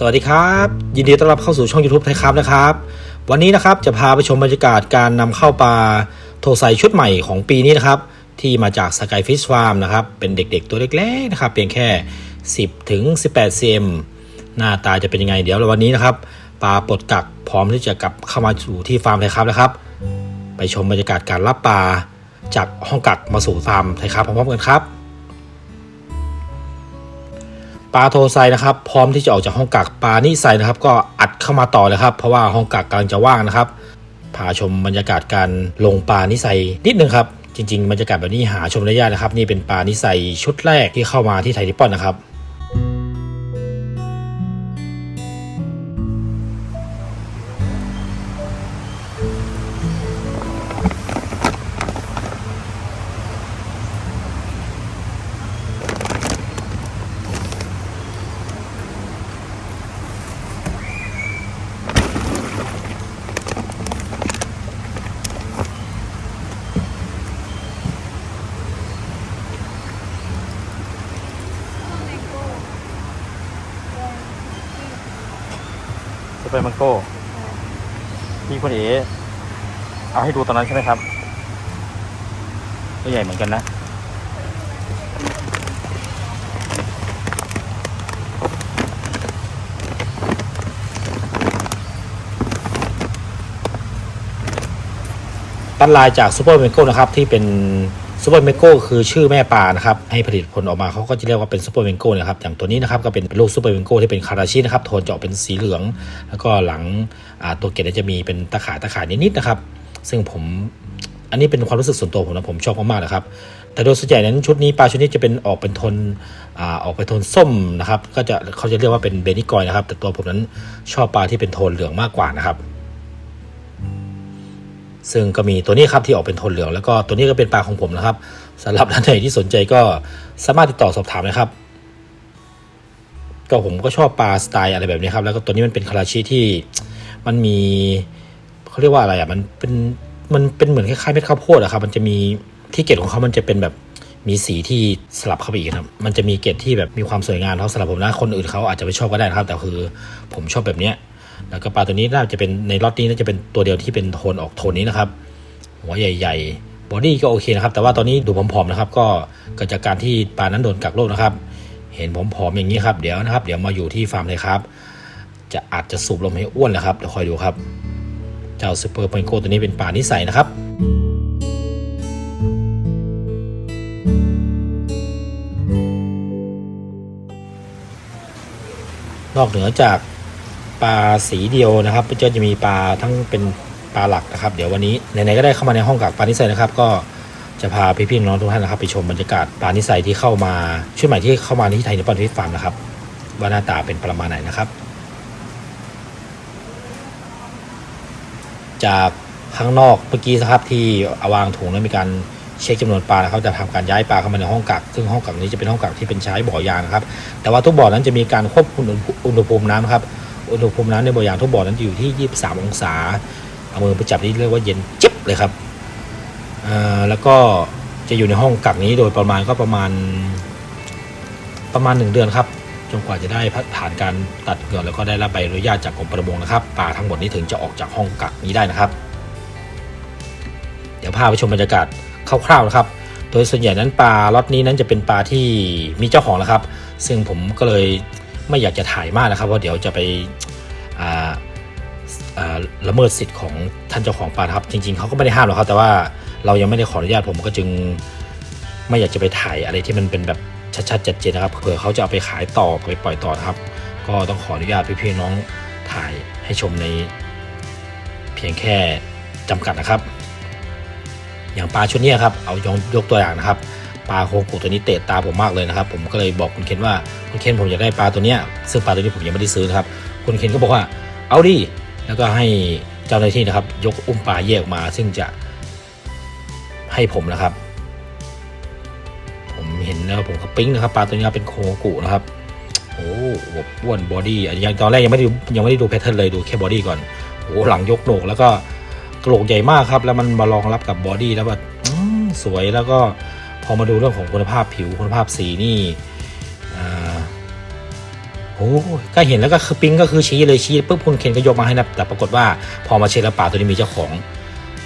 สวัสดีครับ ยินดีต้อนรับเข้าสู่ช่อง YouTube ไทยครับนะครับ วันนี้นะครับจะพาไปชมบรรยากาศการนำเข้าปลาโทไซชุดใหม่ของปีนี้นะครับ ที่มาจาก Sky Fish Farm นะครับ เป็นเด็กๆตัวเล็กๆนะครับเพียงแค่ 10ถึง18 cm หน้าตาจะเป็นยังไงเดี๋ยววันนี้นะครับปลาปลดกักพร้อมที่จะกลับเข้ามาสู่ที่ฟาร์มไทยครับนะครับ ไปชมบรรยากาศการรับปลาจากห้องกักมาสู่ฟาร์มไทยครับพร้อมๆกันครับ ปลาโทไซนะครับ พร้อมที่จะออกจากห้องกักปลานิไซนะครับ ก็อัดเข้ามาต่อเลยครับ เพราะว่าห้องกักกำลังจะว่างนะครับพาชมบรรยากาศการลงปลานิไซนิดนึงครับจริงๆบรรยากาศแบบนี้หาชมได้ยากนะครับ นี่เป็นปลานิไซชุดแรกที่เข้ามาที่ไทยทิปปอนนะครับ สเปรย์มังโก้ที่คุณเอ๋เอาให้ดูตอนนั้นใช่ไหมครับตัวใหญ่เหมือนกันนะตัดลายจากซูเปอร์เมโก้นะครับที่เป็น ซูเปอร์เมโก้คือชื่อแม่ปลานะครับให้ผลิตผลออกมาเขาก็จะเรียกว่าเป็นซูเปอร์เมโก้นะครับอย่างตัวนี้นะครับก็เป็นลูกซูเปอร์เมโก้ที่เป็นคาราชินะครับโทนจะออกเป็นสีเหลือง แล้วก็หลังตัวเกล็ดจะมีเป็นตะข่ายตะข่ายนิดๆนะครับซึ่งผมอันนี้เป็นความรู้สึกส่วนตัวผมนะผมชอบมากๆนะครับแต่โดยส่วนใหญ่นั้นชุดนี้ปลาชุดนี้จะเป็นออกเป็นโทนอ่าออกเป็นโทนส้มนะครับก็จะเขาจะเรียกว่าเป็นเบนิกอยนะครับแต่ตัวผมนั้นชอบปลาที่เป็นโทนเหลืองมากกว่านะครับ ซึ่งก็มีตัวนี้ครับที่ออกเป็นโทนเหลืองแล้วก็ตัวนี้ก็เป็นปลาของผมนะครับสำหรับท่านไหนที่สนใจก็สามารถติดต่อสอบถามนะครับ ก็ผมก็ชอบปลาสไตล์อะไรแบบนี้ครับ แล้วก็ตัวนี้มันเป็นคาราชิที่มันมีเขาเรียกว่าอะไรอะมันเป็นมันเป็นเหมือนคล้ายๆเม็ดข้าวโพดอะครับ มันจะมีที่เกล็ดของเขามันจะเป็นแบบมีสีที่สลับเข้าไปอีกครับ มันจะมีเกล็ดที่แบบมีความสวยงามเขาสำหรับผมนะ คนอื่นเขาอาจจะไม่ชอบก็ได้นะครับ แต่คือผมชอบแบบเนี้ย แล้วก็ปลาตัวนี้น่าจะเป็นในล็อตนี้น่าจะเป็นตัวเดียวที่เป็นโทนออกโทนนี้นะครับ หัวใหญ่ ๆ บอดี้ก็โอเคนะครับ แต่ว่าตอนนี้ดูผอมๆนะครับ ก็เกิดจากการที่ปลานั้นโดนกักโรคนะครับ เห็นผอมๆอย่างนี้ครับเดี๋ยวนะครับ เดี๋ยวมาอยู่ที่ฟาร์มเลยครับ จะอาจจะสูบลมให้อ้วนแล้วครับเดี๋ยวคอยดูครับ เจ้าซูเปอร์พอยโกตัวนี้เป็นปลานิสัยนะครับนอกเหนือจาก ปลาสีเดียวนะครับก็จะมีปลาทั้งเป็นปลาหลักนะครับ เดี๋ยววันนี้ไหนๆก็ได้เข้ามาในห้องกักปลานิสัยนะครับ ก็จะพาพี่ๆน้องทุกท่านนะครับ ไปชมบรรยากาศปลานิสัยที่เข้ามาชุดใหม่ที่เข้ามาที่ไทยนิปปอนฟิชฟาร์มนะครับว่าหน้าตาเป็นประมาณไหนนะครับ จากข้างนอกเมื่อกี้นะครับที่เอาวางถุงแล้วมีการเช็คจำนวนปลานะครับจะทำการย้ายปลาเข้ามาในห้องกัก ซึ่งห้องกักนี้จะเป็นห้องกักที่เป็นใช้บ่อยางนะครับ แต่ว่าทุกบ่อนั้นจะมีการควบคุมอุณหภูมิน้ำครับ อุณหภูมิน้ำในบ่อยางทุกบ่อนั้นอยู่ที่ 23 องศา เอามือไปจับนี่เรียกว่าเย็นเจ็บเลยครับอ่าแล้วก็จะอยู่ในห้องกักนี้โดยประมาณก็ประมาณประมาณ 1 เดือนครับจนกว่าจะได้ผ่านการตัดเหงื่อแล้วก็ได้รับใบอนุญาตจากกรมประมงนะครับปลาทั้งหมดนี้ถึงจะออกจากห้องกักนี้ได้นะครับ เดี๋ยวพาไปชมบรรยากาศคร่าวๆนะครับ โดยส่วนใหญ่นั้นปลาล็อตนี้นั้นจะเป็นปลาที่มีเจ้าของแล้วครับ ซึ่งผมก็เลย ไม่อยากจะถ่ายมากนะครับเพราะเดี๋ยวจะไปละเมิดสิทธิ์ของท่านเจ้าของปลาครับ จริง ๆเขาก็ไม่ได้ห้ามหรอกครับแต่ว่าเรายังไม่ได้ขออนุญาตผมก็จึงไม่อยากจะไปถ่ายอะไรที่มันเป็นแบบชัดๆจัดเจนนะครับเผื่อเขาจะเอาไปขายต่อไปปล่อยต่อนะครับ ก็ต้องขออนุญาตพี่ๆน้องถ่ายให้ชมในเพียงแค่จำกัดนะครับ อย่างปลาชุดนี้ครับเอายกตัวอย่างนะครับ ปลาโคกุตัวนี้เตะตาผมมากเลยนะครับผมก็เลยบอกคุณเคนว่าคุณเคนผมอยากได้ปลาตัวเนี้ยซึ่งปลาตัวนี้ผมยังไม่ได้ซื้อนะครับคุณเคนก็บอกว่าเอาดิแล้วก็ให้เจ้าหน้าที่นะครับ ยกอุ้มปลาแยกออกมา ซึ่งจะให้ผมนะครับ ผมเห็นแล้วผมก็ปิ๊งนะครับปลาตัวนี้เป็นโคกุนะครับโอ้โหอ้วนบอดี้ยังตอนแรกยังไม่ได้ดูยังไม่ได้ดูแพทเทิร์นเลยดูแค่บอดี้ก่อนโอ้หลังยกโหนกแล้วก็กระโหลกใหญ่มากครับ แล้วมันมารองรับกับบอดี้แล้วแบบสวยแล้วก็ พอมาดูเรื่องของคุณภาพผิวคุณภาพสีนี่โอ้ก็เห็นแล้วก็คือปิ๊งก็คือชี้เลยชี้ปุ๊บคุณเคนก็ยกมาให้นะแต่ปรากฏว่าพอมาเช็คแล้วปลาตัวนี้มีเจ้าของ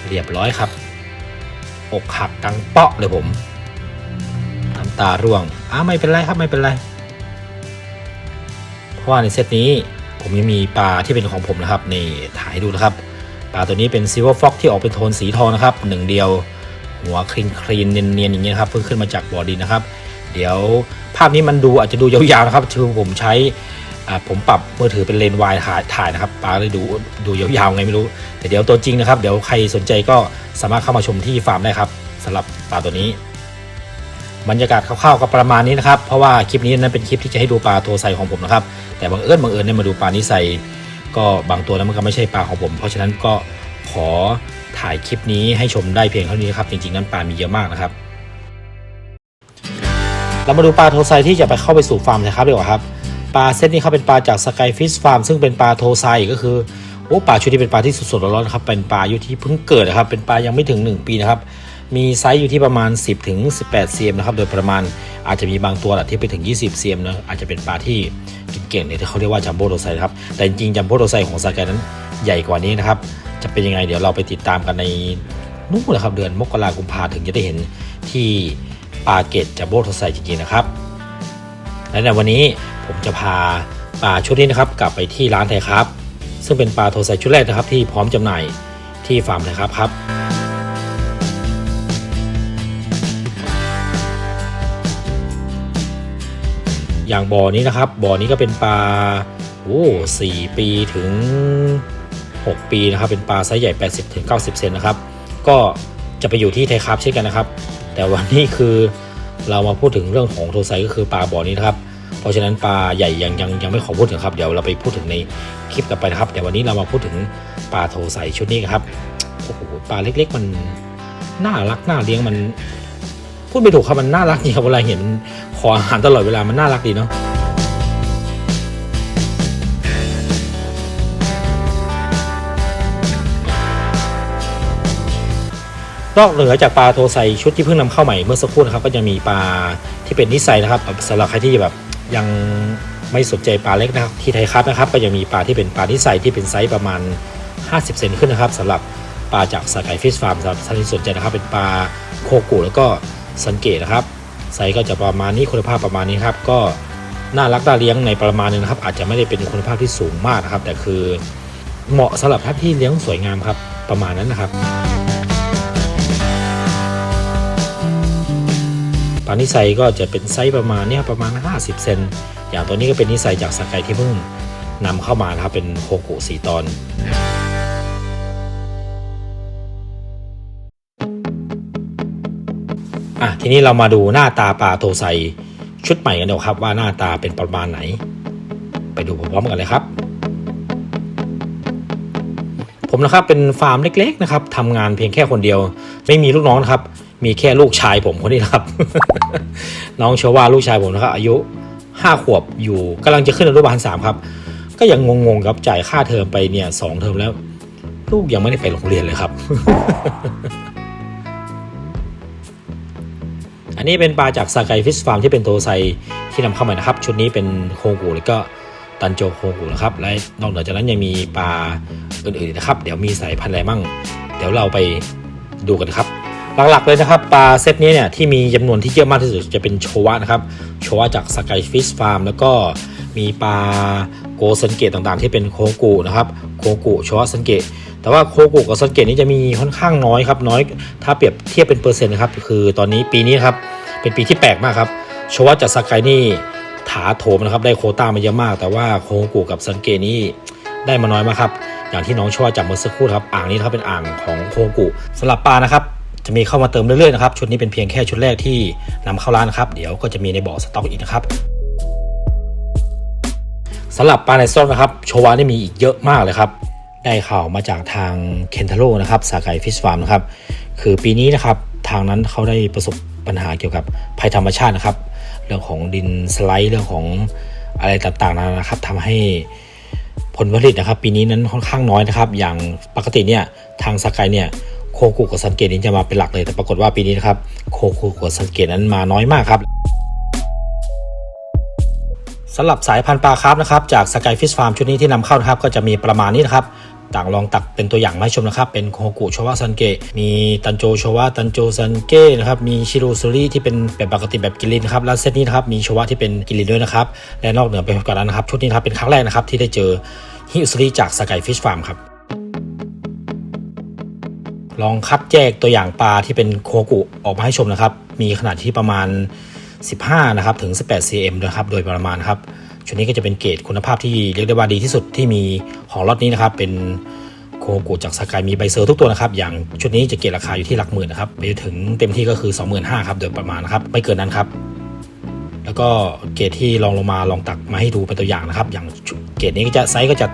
เรียบร้อยครับ อกหักดังเปาะเลยผมน้ำตาร่วงอ้าไม่เป็นไรครับไม่เป็นไร เพราะว่าในเซตนี้ผมยังมีปลาที่เป็นของผมนะครับนี่ถ่ายให้ดูนะครับ ปลาตัวนี้เป็นซิลเวอร์ฟ็อกที่ออกเป็นโทนสีทองนะครับหนึ่งเดียว หัวคลีนคลีนเนียนๆอย่างเงี้ยครับเพิ่งขึ้นมาจากบ่อดินนะครับ เดี๋ยวภาพนี้มันดูอาจจะดูยาวๆนะครับคือผมใช้ผมปรับมือถือเป็นเลนส์วายถ่ายถ่ายนะครับปลาเลยดูดูยาวๆไงไม่รู้ แต่เดี๋ยวตัวจริงนะครับ เดี๋ยวใครสนใจก็สามารถเข้ามาชมที่ฟาร์มได้ครับสำหรับปลาตัวนี้บรรยากาศคร่าวๆก็ประมาณนี้นะครับ เพราะว่าคลิปนี้นั้นเป็นคลิปที่จะให้ดูปลาตัวไซของผมนะครับ แต่บังเอิญบังเอิญเนี่ยมาดูปลานิไซก็บางตัวแล้วมันก็ไม่ใช่ปลาของผม เพราะฉะนั้นก็ขอ ถ่ายคลิปนี้ให้ชมได้เพียงเท่านี้ครับ จริงๆนั้นปลามีเยอะมากนะครับ เรามาดูปลาโทไซที่จะไปเข้าไปสู่ฟาร์มนะครับดีกว่าครับปลาเซตนี้เขาเป็นปลาจากสกายฟิชฟาร์มซึ่งเป็นปลาโทไซก็คือโอ้ปลาชุดนี้เป็นปลาที่สดๆร้อนๆนะครับเป็นปลาอายุที่เพิ่งเกิดนะครับ เป็นปลายังไม่ถึง 1 ปีนะครับมีไซส์อยู่ที่ประมาณ 10ถึง18เซมนะครับ โดยประมาณอาจจะมีบางตัวแหละที่ไปถึง 20เซมนะอาจจะเป็นปลาที่กินเก่งเนี่ยที่เขาเรียกว่าจัมโบ้โทไซนะครับ แต่จริงๆจัมโบ้โทไซของสกายนั้นใหญ่กว่านี้นะครับ จะเป็นยังไงเดี๋ยวเราไปติดตามกันในนู่นนะครับเดือนมกราคมกุมภาถึงจะได้เห็นที่ปลาเกตจัโบ้โทไซจริงๆนะครับ และในวันนี้ผมจะพาปลาชุดนี้นะครับกลับไปที่ร้านไทยครับ ซึ่งเป็นปลาโทไซชุดแรกนะครับ ที่พร้อมจำหน่ายที่ฟาร์มไทยครับครับอย่างบ่อนี้นะครับบ่อนี้ก็เป็นปลาโอ้สี่ปีถึง 6 ปีนะครับ เป็นปลาไซส์ใหญ่ 80ถึง90 เซนนะครับ ก็จะไปอยู่ที่ไทยครับเช่นกันนะครับ แต่วันนี้คือเรามาพูดถึงเรื่องของโทไซก็คือปลาบ่อนี้นะครับ เพราะฉะนั้นปลาใหญ่ยังยังยังไม่ขอพูดถึงครับ เดี๋ยวเราไปพูดถึงในคลิปต่อไปนะครับ แต่วันนี้เรามาพูดถึงปลาโทไซชุดนี้ครับ โอ้โห ปลาเล็กๆ มันน่ารักน่าเลี้ยงมัน พูดไม่ถูกครับมันน่ารักจริงครับเวลาเห็นมันขออาหารตลอดเวลามันน่ารักดีเนาะ นอกเหนือจากปลาโทไซชุดที่เพิ่งนำเข้าใหม่เมื่อสักครู่นะครับก็จะมีปลาที่เป็นนิสัยนะครับสำหรับใครที่แบบยังไม่สนใจปลาเล็กนะครับที่ไทยครับนะครับ ก็จะมีปลาที่เป็นปลานิสัยที่เป็นไซส์ประมาณ 50 เซนขึ้นนะครับสำหรับปลาจากสกายฟิชฟาร์มสำหรับท่านที่สนใจนะครับ เป็นปลาโคกุแล้วก็สันเกตนะครับไซส์ก็จะประมาณนี้คุณภาพประมาณนี้ครับก็น่ารักน่าเลี้ยงในประมาณนึงนะครับ อาจจะไม่ได้เป็นคุณภาพที่สูงมากนะครับ แต่คือเหมาะสำหรับท่านที่เลี้ยงสวยงามครับประมาณนั้นนะครับานิไซก็จะเป็นไซส์ประมาณเนี้ยประมาณ 50 เซนอย่างตัวนี้ก็เป็นนิไซจากสกายที่เพิ่งนำเข้ามานะครับเป็นโคกุสีตอนอะทีนี้เรามาดูหน้าตาปลาโทไซชุดใหม่กันเดี๋ยวครับว่าหน้าตาเป็นประมาณไหน ไปดูพร้อมๆกันเลยครับ ผมนะครับเป็นฟาร์มเล็กๆนะครับทำงานเพียงแค่คนเดียว ไม่มีลูกน้องนะครับ มีแค่ลูกชายผมคนนี้ครับ น้องเชว่าลูกชายผมนะครับอายุห้าขวบอยู่กำลังจะขึ้นอนุบาลสามครับ ก็ยังงงๆครับจ่ายค่าเทอมไปเนี่ยสองเทอมแล้ว ลูกยังไม่ได้ไปโรงเรียนเลยครับ อันนี้เป็นปลาจากซากายฟิชฟาร์มที่เป็นโตไซที่นำเข้ามานะครับ ชุดนี้เป็นโคกูแล้วก็ตันโจโคกูนะครับ และนอกเหนือจากนั้นยังมีปลาอื่นๆนะครับ เดี๋ยวมีสายพันธุ์อะไรมั่งเดี๋ยวเราไปดูกันครับ หลักๆเลยนะครับปลาเซตนี้เนี่ยที่มีจำนวนที่เยอะมากที่สุดจะเป็นโชวะนะครับโชวะจากสกายฟิชฟาร์มแล้วก็มีปลาโกสันเกตต่างๆ ที่เป็นโคกุนะครับโคกุโชวะสันเกตแต่ว่าโคกุกับสันเกตนี่จะมีค่อนข้างน้อยครับน้อย ถ้าเปรียบเทียบเป็นเปอร์เซ็นต์นะครับคือตอนนี้ปีนี้ครับเป็นปีที่แปลกมากครับโชวะจากสกายนี่ถาโถมนะครับได้โคต้ามาเยอะมาก แต่ว่าโคกุกับสันเกตนี่ได้มาน้อยมากครับอย่างที่น้องชวจับเมื่อสักครู่ครับอ่างนี้ครับเป็นอ่างของโคกุสำหรับปลานะครับ จะมีเข้ามาเติมเรื่อยๆนะครับชุดนี้เป็นเพียงแค่ชุดแรกที่นำเข้าร้านนะครับ เดี๋ยวก็จะมีในบ่อสต็อกอีกนะครับสำหรับปลาในซ่อนนะครับโชวานี่มีอีกเยอะมากเลยครับได้ข่าวมาจากทางเคนทาโร่นะครับสากายฟิชฟาร์มนะครับคือปีนี้นะครับทางนั้นเขาได้ประสบปัญหาเกี่ยวกับภัยธรรมชาตินะครับ เรื่องของดินสไลด์เรื่องของอะไรต่างๆนานานะครับทำให้ผลผลิตนะครับ ปีนี้นั้นค่อนข้างน้อยนะครับ อย่างปกติเนี่ยทางสกายเนี่ย โคกุกับสันเกตนี้จะมาเป็นหลักเลยแต่ปรากฏว่าปีนี้นะครับโคกุกับสันเกตนั้นมาน้อยมากครับสำหรับสายพันธุ์ปลาคาร์ฟนะครับจากสกายฟิชฟาร์มชุดนี้ที่นำเข้านะครับก็จะมีประมาณนี้นะครับต่างลองตักเป็นตัวอย่างมาให้ชมนะครับ เป็นโคกุโชวะซันเกะมีตันโจโชวะตันโจซันเกะนะครับ มีชิโรซุริที่เป็นแบบปกติแบบกิรินครับ แล้วเซตนี้นะครับ มีโชวะที่เป็นกิรินด้วยนะครับ และนอกเหนือไปกว่านั้นนะครับ ชุดนี้นะครับเป็นครั้งแรกนะครับที่ได้เจอฮิอุซุริจากสกายฟิชฟาร์มครับ ลองคัดแยกตัวอย่างปลาที่เป็นโคกุออกมาให้ชมนะครับ มีขนาดที่ประมาณ 15 นะครับถึง 18 cm นะครับ โดยประมาณครับชุดนี้ก็จะเป็นเกรดคุณภาพที่เรียกได้ว่าดีที่สุดที่มีของล็อตนี้นะครับ เป็นโคกุจากสกายมีใบเซอร์ทุกตัวนะครับ อย่างชุดนี้จะเกรดราคาอยู่ที่หลักหมื่นนะครับ ไปถึงเต็มที่ก็คือ 25,000ครับ โดยประมาณนะครับ ไม่เกินนั้นครับ แล้วก็เกรดที่ลองลงมาลองตักมาให้ดูเป็นตัวอย่างนะครับ อย่างเกรดนี้ก็จะไซส์ก็จะ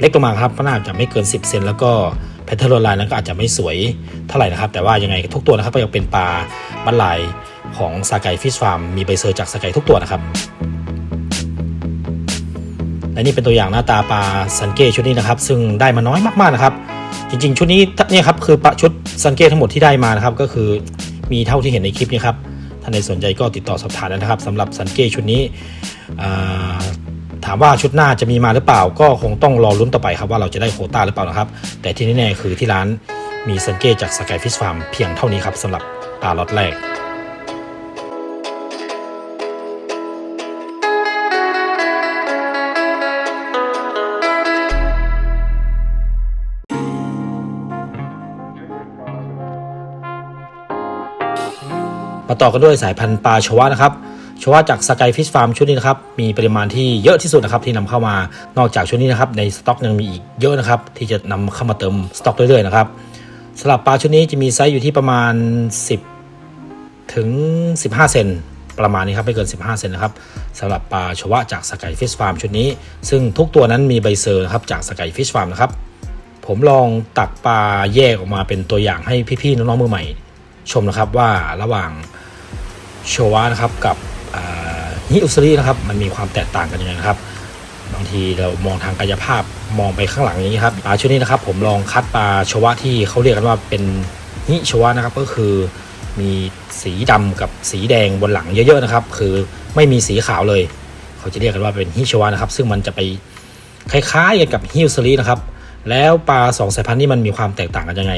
เล็กลงมาครับก็น่าจะไม่เกิน 10 เซนแล้วก็ แพทเทิร์นลายนั้นก็อาจจะไม่สวยเท่าไหร่นะครับ แต่ว่ายังไงทุกตัวนะครับก็ยังเป็นปลาบันลายของสากายฟิชฟาร์มมีใบเซอร์จากสากายทุกตัวนะครับและนี่เป็นตัวอย่างหน้าตาปลาซันเก้ชุดนี้นะครับ ซึ่งได้มาน้อยมากๆนะครับ จริงๆ ชุดนี้เนี่ยครับคือปลาชุดซันเก้ทั้งหมดที่ได้มานะครับ ก็คือมีเท่าที่เห็นในคลิปนี้ครับท่านใดสนใจก็ติดต่อสอบถามได้นะครับสำหรับซันเก้ชุดนี้อ่า ถามว่าชุดหน้าจะมีมาหรือเปล่า ก็คงต้องรอลุ้นต่อไปครับว่าเราจะได้โคต้าหรือเปล่านะครับ แต่ที่แน่ๆคือที่ร้านมีเซนเก้จากสกายฟิชฟาร์มเพียงเท่านี้ครับสำหรับปลาล็อตแรกมาต่อกันด้วยสายพันธุ์ปลาชวะนะครับ ชวะจากสกายฟิชฟาร์มชุดนี้นะครับมีปริมาณที่เยอะที่สุดนะครับที่นำเข้ามานอกจากชุดนี้นะครับในสต็อกยังมีอีกเยอะนะครับที่จะนำเข้ามาเติมสต็อกเรื่อยๆนะครับสำหรับปลาชุดนี้จะมีไซส์อยู่ที่ประมาณ 10 ถึง 15 เซนประมาณนี้ครับไม่เกิน 15 เซนนะครับสำหรับปลาชวะจากสกายฟิชฟาร์มชุดนี้ ซึ่งทุกตัวนั้นมีใบเซอร์นะครับจากสกายฟิชฟาร์มนะครับผมลองตักปลาแยกออกมาเป็นตัวอย่างให้พี่ๆน้องๆมือใหม่ ชมนะครับว่าระหว่างโชวะนะครับกับ ฮิอุสรินะครับ มันมีความแตกต่างกันยังไงนะครับ บางทีเรามองทางกายภาพมองไปข้างหลังอย่างนี้ครับปลาชุดนี้นะครับ ผมลองคัดปลาชวะที่เขาเรียกกันว่าเป็นฮิชวะนะครับ ก็คือมีสีดำกับสีแดงบนหลังเยอะๆนะครับ คือไม่มีสีขาวเลย เขาจะเรียกกันว่าเป็นฮิชวะนะครับ ซึ่งมันจะไปคล้ายๆกันกับฮิอุสรินะครับ แล้วปลาสองสายพันธุ์นี้มันมีความแตกต่างกันยังไง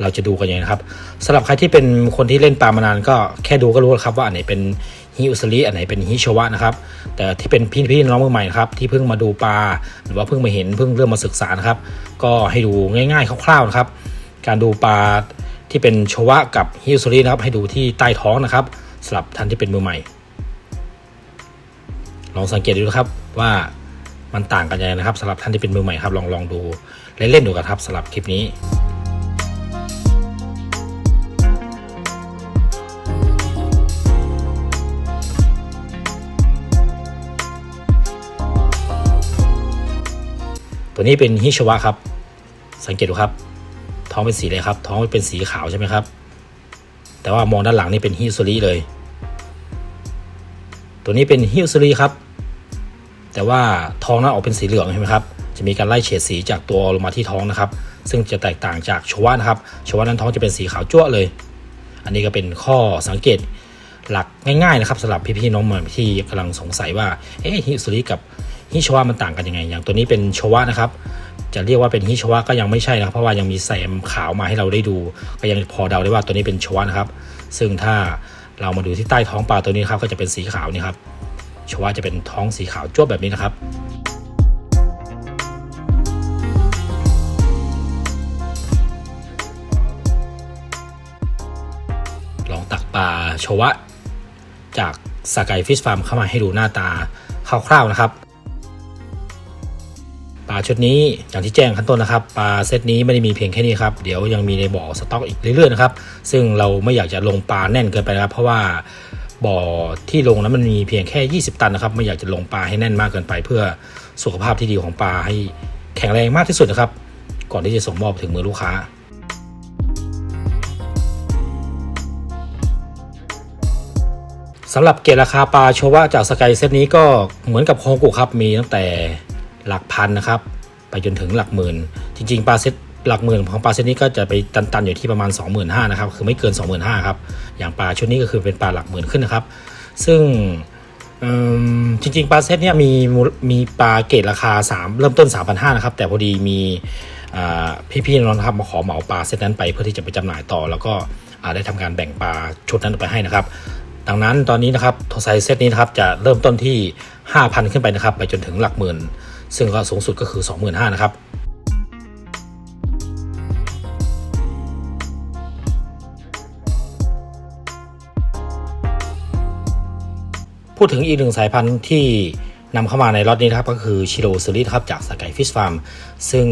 เราจะดูกันยังไงนะครับสำหรับใครที่เป็นคนที่เล่นปลามานานก็แค่ดูก็รู้แล้วครับว่าอันไหนเป็น ฮิอุสริอันไหนเป็นฮิชวะนะครับแต่ที่เป็นพี่พี่น้องมือใหม่นะครับที่เพิ่งมาดูปลาหรือว่าเพิ่งมาเห็นเพิ่งเริ่มมาศึกษานะครับก็ให้ดูง่ายๆคร่าวๆนะครับ การดูปลาที่เป็นชวะกับฮิอุสรินะครับให้ดูที่ใต้ท้องนะครับสำหรับท่านที่เป็นมือใหม่ ลองสังเกตดูนะครับว่ามันต่างกันยังไงนะครับสำหรับท่านที่เป็นมือใหม่ครับลองลองดูเล่นๆดูกันครับสำหรับคลิปนี้ ตัวนี้เป็นฮิชวะครับ สังเกตดูครับ ท้องเป็นสีอะไรครับ ท้องเป็นสีขาวใช่ไหมครับ แต่ว่ามองด้านหลังนี่เป็นฮิซุริเลย ตัวนี้เป็นฮิซุริครับ แต่ว่าท้องนั้นออกเป็นสีเหลืองใช่ไหมครับ จะมีการไล่เฉดสีจากตัวลงมาที่ท้องนะครับ ซึ่งจะแตกต่างจากชวะนะครับ ชวะนั้นท้องจะเป็นสีขาวจั่วเลย อันนี้ก็เป็นข้อสังเกตหลักง่ายๆนะครับสำหรับพี่ๆน้องใหม่ที่กำลังสงสัยว่า เอ๊ะฮิซุริกับ ฮิชวะมันต่างกันยังไง อย่างตัวนี้เป็นชวะนะครับ จะเรียกว่าเป็นฮิชวะก็ยังไม่ใช่นะครับ เพราะว่ายังมีแซมขาวมาให้เราได้ดู ก็ยังพอเดาได้ว่าตัวนี้เป็นชวะนะครับ ซึ่งถ้าเรามาดูที่ใต้ท้องปลาตัวนี้ครับก็จะเป็นสีขาวนี่ครับชวะจะเป็นท้องสีขาวจ้วบแบบนี้นะครับลองตักปลาชวะ จากสกายฟิชฟาร์มเข้ามาให้ดูหน้าตาคร่าวๆนะครับ ชุดนี้อย่างที่แจ้งขั้นต้นนะครับปลาเซตนี้ไม่ได้มีเพียงแค่นี้ครับเดี๋ยวยังมีในบ่อสต็อกอีกเรื่อยๆนะครับซึ่งเราไม่อยากจะลงปลาแน่นเกินไปนะครับ เพราะว่าบ่อที่ลงนั้นมันมีเพียงแค่ 20 ตันนะครับ ไม่อยากจะลงปลาให้แน่นมากเกินไป เพื่อสุขภาพที่ดีของปลาให้แข็งแรงมากที่สุดนะครับ ก่อนที่จะส่งมอบถึงมือลูกค้าสำหรับเกรดราคาปลาโชวะจากสกายเซตนี้ก็เหมือนกับโคกุครับ มีตั้งแต่ หลักพันนะครับ ไปจนถึงหลักหมื่น จริงๆปลาเซตหลักหมื่นของปลาเซตนี้ก็จะไปตันๆอยู่ที่ประมาณ 25,000นะครับ คือไม่เกิน 25,000ครับ อย่างปลาชุดนี้ก็คือเป็นปลาหลักหมื่นขึ้นนะครับ ซึ่งจริงๆ ปลาเซตเนี่ยมีมีปลาเกรดราคา 3 เริ่มต้น 3,500นะครับ แต่พอดีมีพี่ๆน้องๆครับมาขอเหมาปลาเซตนั้นไปเพื่อที่จะไปจำหน่ายต่อ แล้วก็ได้ทำการแบ่งปลาชุดนั้นไปให้นะครับ ดังนั้นตอนนี้นะครับโทไซเซตนี้นะครับจะเริ่มต้นที่ 5,000 ขึ้นไปนะครับ ไปจนถึงหลักหมื่น ซึ่งก็สูงสุดก็คือ 25,000นะครับพูดถึงอีกหนึ่งสายพันธุ์ที่นำเข้ามาในล็อตนี้นะครับก็คือชิโรซูริครับจากสกายฟิชฟาร์มซึ่ง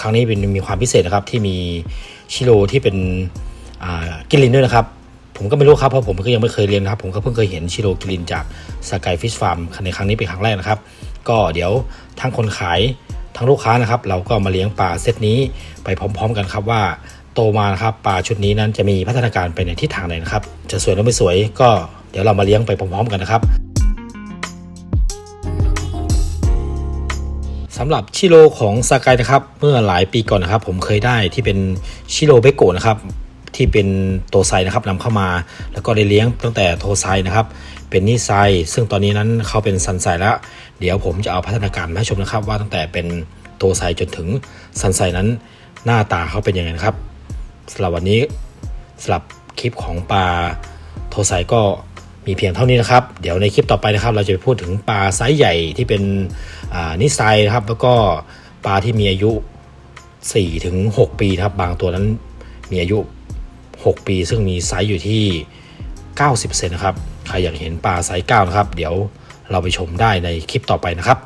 ครั้งนี้เป็นมีความพิเศษนะครับที่มีชิโรที่เป็นกิลินด้วยนะครับ ผมก็ไม่รู้ครับเพราะผมก็ยังไม่เคยเรียนนะครับ ผมก็เพิ่งเคยเห็นชิโรกิลินจากสกายฟิชฟาร์มในครั้งนี้เป็นครั้งแรกนะครับ ก็เดี๋ยวทั้งคนขายทั้งลูกค้านะครับ เราก็มาเลี้ยงปลาเซตนี้ไปพร้อม ๆ กันครับว่าโตมานะครับปลาชุดนี้นั้นจะมีพัฒนาการไปในทิศทางไหนนะครับ จะสวยหรือไม่สวยก็เดี๋ยวเรามาเลี้ยงไปพร้อม ๆ กันนะครับสำหรับชิโร่ของซากายนะครับ เมื่อหลายปีก่อนนะครับ ผมเคยได้ที่เป็นชิโร่เบโกะนะครับ ที่เป็นโตไซนะครับนำเข้ามา แล้วก็ได้เลี้ยงตั้งแต่โทไซนะครับเป็นนิไซซึ่งตอนนี้นั้นเขาเป็นซันไซแล้ว เดี๋ยวผมจะเอาพัฒนาการมาให้ชมนะครับ ว่าตั้งแต่เป็นโตไซจนถึงซันไซนั้นหน้าตาเขาเป็นยังไงนะครับสำหรับวันนี้สำหรับคลิปของปลาโทไซก็มีเพียงเท่านี้นะครับ เดี๋ยวในคลิปต่อไปนะครับ เราจะไปพูดถึงปลาไซส์ใหญ่ที่เป็นนิไซนะครับ แล้วก็ปลาที่มีอายุ4ถึง6ปีครับ บางตัวนั้นมีอายุ 6 ปี ซึ่งมีไซส์อยู่ที่ 90เซนนะครับ ใครอยากเห็นปลาไซส์9นะครับ เดี๋ยวเราไปชมได้ในคลิปต่อไปนะครับ